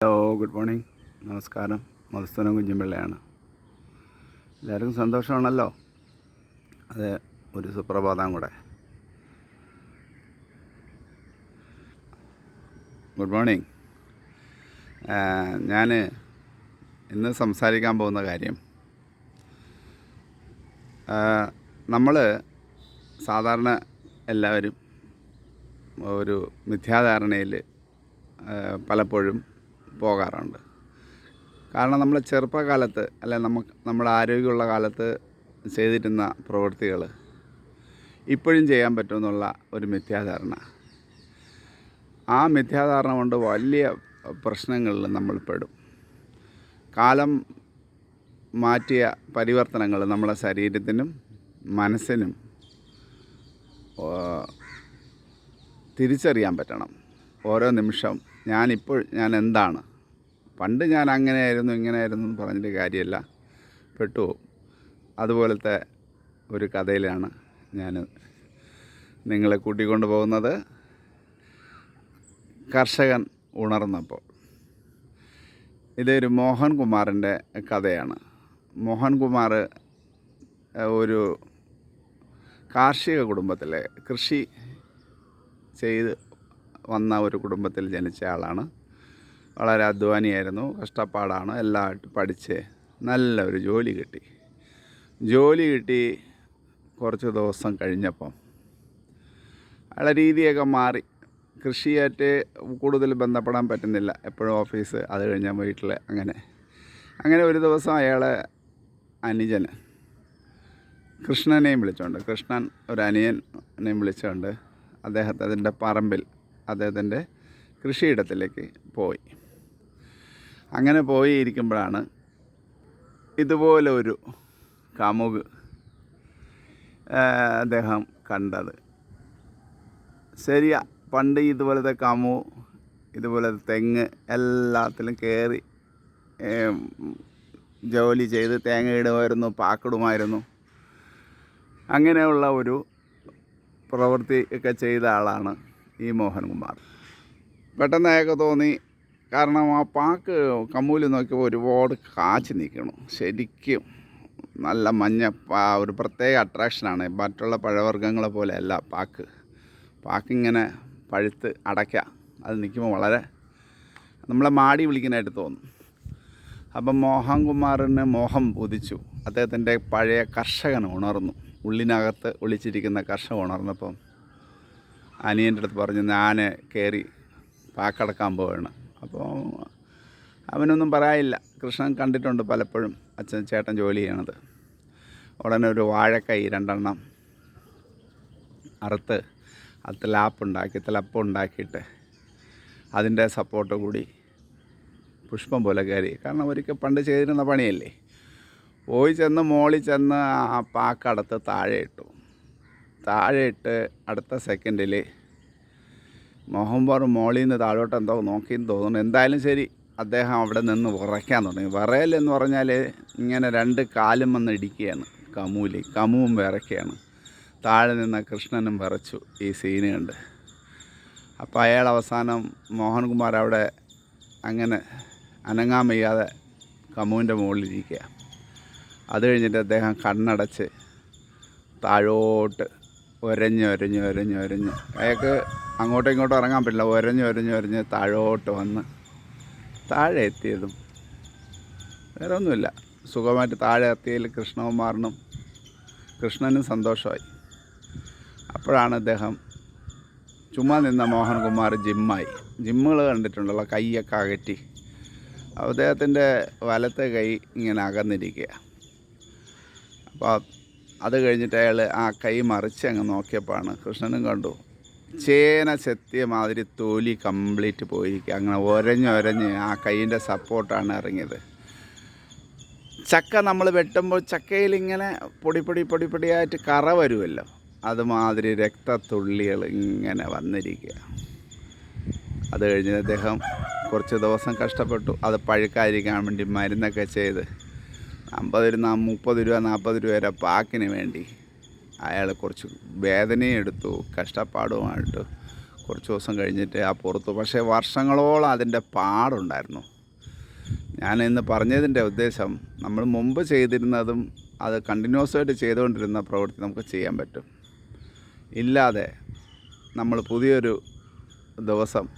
Hello good morning നമസ്കാരം. മധുസ്തനം കുഞ്ഞുപിള്ളയാണ് എല്ലാവർക്കും സന്തോഷമാണല്ലോ? അതെ ഒരു സുപ്രഭാതം കൂടെ. ഗുഡ് മോർണിംഗ് ഞാൻ ഇന്ന് സംസാരിക്കാൻ പോകുന്ന കാര്യം നമ്മൾ സാധാരണ എല്ലാവരും ഒരു മിഥ്യാധാരണയിൽ പലപ്പോഴും പോകാറുണ്ട്. കാരണം നമ്മൾ ചെറുപ്പകാലത്ത് അല്ലെ നമുക്ക് നമ്മുടെ ആരോഗ്യമുള്ള കാലത്ത് ചെയ്തിരുന്ന പ്രവൃത്തികൾ ഇപ്പോഴും ചെയ്യാൻ പറ്റുമെന്നുള്ള ഒരു മിഥ്യാധാരണ. ആ മിഥ്യാധാരണ കൊണ്ട് വലിയ പ്രശ്നങ്ങളിൽ നമ്മൾ പെടും. കാലം മാറ്റിയ പരിവർത്തനങ്ങൾ നമ്മുടെ ശരീരത്തിനും മനസ്സിനും തിരിച്ചറിയാൻ പറ്റണം. ഓരോ നിമിഷം ഞാനിപ്പോൾ ഞാൻ എന്താണ് പണ്ട് ഞാൻ അങ്ങനെയായിരുന്നു ഇങ്ങനെയായിരുന്നു എന്ന് പറഞ്ഞിട്ട് കാര്യമല്ല പെട്ടുപോകും അതുപോലത്തെ ഒരു കഥയിലാണ് ഞാൻ നിങ്ങളെ കൂട്ടിക്കൊണ്ട് പോകുന്നത്. കർഷകൻ ഉണർന്നപ്പോൾ. ഇതൊരു മോഹൻകുമാറിന്റെ കഥയാണ്. മോഹൻകുമാർ ഒരു കാർഷിക കുടുംബത്തിലെ കൃഷി ചെയ്ത് വന്ന ഒരു കുടുംബത്തിൽ ജനിച്ച ആളാണ്. വളരെ അധ്വാനിയായിരുന്നു. കഷ്ടപ്പാടാണ്. എല്ലാമായിട്ട് പഠിച്ച് നല്ലൊരു ജോലി കിട്ടി. ജോലി കിട്ടി കുറച്ച് ദിവസം കഴിഞ്ഞപ്പം. അയാളെ രീതിയൊക്കെ മാറി. കൃഷിയായിട്ട് കൂടുതൽ ബന്ധപ്പെടാൻ പറ്റുന്നില്ല. എപ്പോഴും ഓഫീസ് അത് കഴിഞ്ഞാൽ വീട്ടിൽ അങ്ങനെ. അങ്ങനെ ഒരു ദിവസം അയാളെ അനുജന് കൃഷ്ണനെയും വിളിച്ചുകൊണ്ട് കൃഷ്ണൻ ഒരു അനിയനെയും വിളിച്ചുകൊണ്ട് അദ്ദേഹത്തിന്റെ പറമ്പിൽ അദ്ദേഹത്തിന്റെ കൃഷിയിടത്തിലേക്ക് പോയി. അങ്ങനെ പോയി ഇരിക്കുമ്പോഴാണ് ഇതുപോലെ ഒരു കമുക് അദ്ദേഹം കണ്ടത്. ശരിയാ പണ്ട് ഇതുപോലത്തെ കാമു ഇതുപോലത്തെ തെങ്ങ് എല്ലാത്തിലും കയറി ജോലി ചെയ്ത് തേങ്ങ ഇടുമായിരുന്നു പാക്കിടുമായിരുന്നു. അങ്ങനെയുള്ള ഒരു പ്രവൃത്തി ഒക്കെ ചെയ്ത ആളാണ് ഈ മോഹൻകുമാർ. പെട്ടെന്ന് അയാൾക്ക് തോന്നി കാരണം ആ പാക്ക് കമ്മൂലി നോക്കിയപ്പോൾ ഒരുപാട് കാച്ചി നിൽക്കണം ശരിക്കും നല്ല മഞ്ഞ ഒരു പ്രത്യേക അട്രാക്ഷനാണ് മറ്റുള്ള പഴവർഗങ്ങളെ പോലെ അല്ല പാക്ക്. പാക്കിങ്ങനെ പഴുത്ത് അടയ്ക്ക. അത് നിൽക്കുമ്പോൾ വളരെ നമ്മളെ മാടി വിളിക്കാനായിട്ട് തോന്നും. അപ്പം മോഹൻകുമാറിന് മോഹം ഉദിച്ചു അദ്ദേഹത്തിന്റെ പഴയ കർഷകൻ ഉണർന്നു. ഉള്ളിനകത്ത് ഒളിച്ചിരിക്കുന്ന കർഷകൻ ഉണർന്നപ്പം അനിയന്റെ അടുത്ത് പറഞ്ഞു ഞാൻ കയറി പാക്കടക്കാൻ പോവാണ്. അപ്പോൾ അവനൊന്നും പറയാനില്ല. കൃഷ്ണൻ കണ്ടിട്ടുണ്ട് പലപ്പോഴും അച്ഛൻ ചേട്ടൻ ജോലി ചെയ്യണത്. ഉടനെ ഒരു വാഴക്കൈ രണ്ടെണ്ണം അറുത്ത് അത് ലാപ്പുണ്ടാക്കി തിലപ്പം ഉണ്ടാക്കിയിട്ട് അതിന്റെ സപ്പോർട്ട് കൂടി പുഷ്പം പോലെ കയറി. കാരണം ഒരിക്കൽ പണ്ട് ചെയ്തിരുന്ന പണിയല്ലേ? പോയി ചെന്ന് മോളിൽ ചെന്ന് ആ പാക്കടത്ത് താഴെ ഇട്ടു. താഴെ ഇട്ട് അടുത്ത സെക്കൻഡിൽ മോഹൻബാർ മോളിൽ നിന്ന് താഴോട്ട് എന്തോ നോക്കിയെന്ന് തോന്നുന്നു. എന്തായാലും ശരി അദ്ദേഹം അവിടെ നിന്ന് വിറയ്ക്കാൻ തുടങ്ങി. വിറയൽ എന്ന് പറഞ്ഞാൽ ഇങ്ങനെ രണ്ട് കാലും വന്ന് ഇടിക്കുകയാണ് കമൂലി. കമുവും വിറയ്ക്കുകയാണ്. താഴെ നിന്ന കൃഷ്ണനും വിറച്ചു ഈ സീന് കണ്ട്. അപ്പോൾ അയാൾ അവസാനം മോഹൻകുമാർ അവിടെ അങ്ങനെ അനങ്ങാൻ വയ്യാതെ കമുവിന്റെ മുകളിലിരിക്കുക അത് കഴിഞ്ഞിട്ട് അദ്ദേഹം കണ്ണടച്ച് താഴോട്ട് ഒരഞ്ഞ് ഒരഞ്ഞ് ഒരഞ്ഞ് ഒരഞ്ഞ്. അയാൾക്ക് അങ്ങോട്ടും ഇങ്ങോട്ടും ഇറങ്ങാൻ പറ്റില്ല. ഒരഞ്ഞ് ഒരഞ്ഞ് ഒരഞ്ഞ് താഴോട്ട് വന്ന് താഴെ എത്തിയതും വേറെ ഒന്നുമില്ല. സുഖമായിട്ട് താഴെ എത്തിയതിൽ കൃഷ്ണകുമാറിനും കൃഷ്ണനും സന്തോഷമായി. അപ്പോഴാണ് അദ്ദേഹം ചുമ്മാ നിന്ന മോഹൻകുമാർ ജിമ്മായി. ജിമ്മുകൾ കണ്ടിട്ടുണ്ടല്ലോ കൈയൊക്കെ അകറ്റി. അദ്ദേഹത്തിന്റെ വലത്തെ കൈ ഇങ്ങനെ അകന്നിരിക്കുക. അപ്പോൾ അത് കഴിഞ്ഞിട്ട് അയാൾ ആ കൈ മറിച്ച് അങ്ങ് നോക്കിയപ്പോഴാണ് കൃഷ്ണനും കണ്ടു. ചേന ചെത്തിയ മാതിരി തോലി കംപ്ലീറ്റ് പോയിരിക്കുക അങ്ങനെ ഒരഞ്ഞൊരഞ്ഞ് ആ കൈയിന്റെ സപ്പോർട്ടാണ് ഇറങ്ങിയത്. ചക്ക നമ്മൾ വെട്ടുമ്പോൾ ചക്കയിൽ ഇങ്ങനെ പൊടി പൊടി കറ വരുമല്ലോ അതുമാതിരി രക്തത്തുള്ളികൾ ഇങ്ങനെ വന്നിരിക്കുക അത് കഴിഞ്ഞ് അദ്ദേഹം കുറച്ച് ദിവസം കഷ്ടപ്പെട്ടു. അത് പഴുക്കാതിരിക്കാൻ വേണ്ടി മരുന്നൊക്കെ ചെയ്ത് അമ്പത് രൂപ മുപ്പത് രൂപ നാൽപ്പത് രൂപ വരെ പാക്കിന് വേണ്ടി അയാൾ കുറച്ച് വേദനയും എടുത്തു കഷ്ടപ്പാടുമായിട്ട് കുറച്ച് ദിവസം കഴിഞ്ഞിട്ട് ആ പുറത്തു. പക്ഷേ വർഷങ്ങളോളം അതിന്റെ പാടുണ്ടായിരുന്നു. ഞാൻ ഇന്ന് പറഞ്ഞതിന്റെ ഉദ്ദേശം നമ്മൾ മുമ്പ് ചെയ്തിരുന്നതും അത് കണ്ടിന്യൂസ് ആയിട്ട് ചെയ്തുകൊണ്ടിരുന്ന പ്രവൃത്തി നമുക്ക് ചെയ്യാൻ പറ്റും. ഇല്ലാതെ നമ്മൾ പുതിയൊരു ദിവസം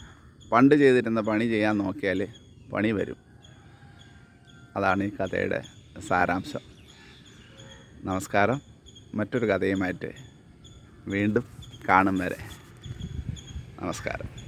പണ്ട് ചെയ്തിരുന്ന പണി ചെയ്യാൻ നോക്കിയാൽ പണി വരും. അതാണ് ഈ കഥയുടെ സാരാംശം. നമസ്കാരം. മറ്റൊരു കഥയുമായിട്ട് വീണ്ടും കാണും വരെ. നമസ്കാരം.